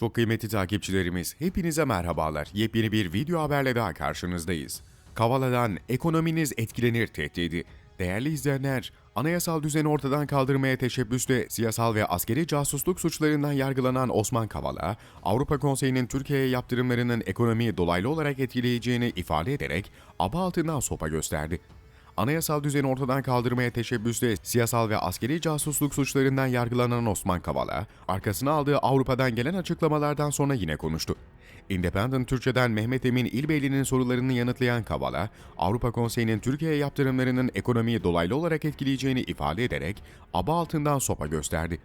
Çok kıymetli takipçilerimiz, hepinize merhabalar. Yepyeni bir video haberle daha karşınızdayız. Kavala'dan ekonominiz etkilenir tehdidi. Değerli izleyenler, anayasal düzeni ortadan kaldırmaya teşebbüsle siyasal ve askeri casusluk suçlarından yargılanan Osman Kavala, Avrupa Konseyi'nin Türkiye'ye yaptırımlarının ekonomiyi dolaylı olarak etkileyeceğini ifade ederek aba altından sopa gösterdi. Anayasal düzeni ortadan kaldırmaya teşebbüsle siyasal ve askeri casusluk suçlarından yargılanan Osman Kavala, arkasına aldığı Avrupa'dan gelen açıklamalardan sonra yine konuştu. Independent Türkçe'den Mehmet Emin İlbeyli'nin sorularını yanıtlayan Kavala, Avrupa Konseyi'nin Türkiye'ye yaptırımlarının ekonomiyi dolaylı olarak etkileyeceğini ifade ederek aba altından sopa gösterdi.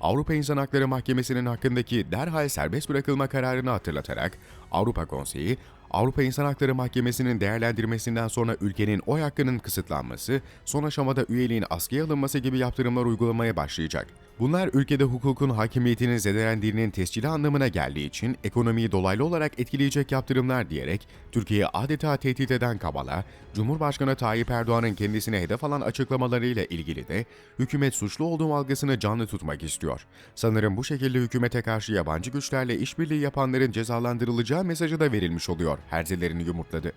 Avrupa İnsan Hakları Mahkemesi'nin hakkındaki derhal serbest bırakılma kararını hatırlatarak Avrupa Konseyi, Avrupa İnsan Hakları Mahkemesi'nin değerlendirmesinden sonra ülkenin oy hakkının kısıtlanması, son aşamada üyeliğin askıya alınması gibi yaptırımlar uygulamaya başlayacak. Bunlar ülkede hukukun hakimiyetinin zedelendiğinin tescili anlamına geldiği için ekonomiyi dolaylı olarak etkileyecek yaptırımlar diyerek Türkiye'yi adeta tehdit eden Kabala, Cumhurbaşkanı Tayyip Erdoğan'ın kendisine hedef alan açıklamalarıyla ilgili de hükümet suçlu olduğu algısını canlı tutmak istiyor. Sanırım bu şekilde hükümete karşı yabancı güçlerle işbirliği yapanların cezalandırılacağı mesajı da verilmiş oluyor. Herzelerini yumurtladı.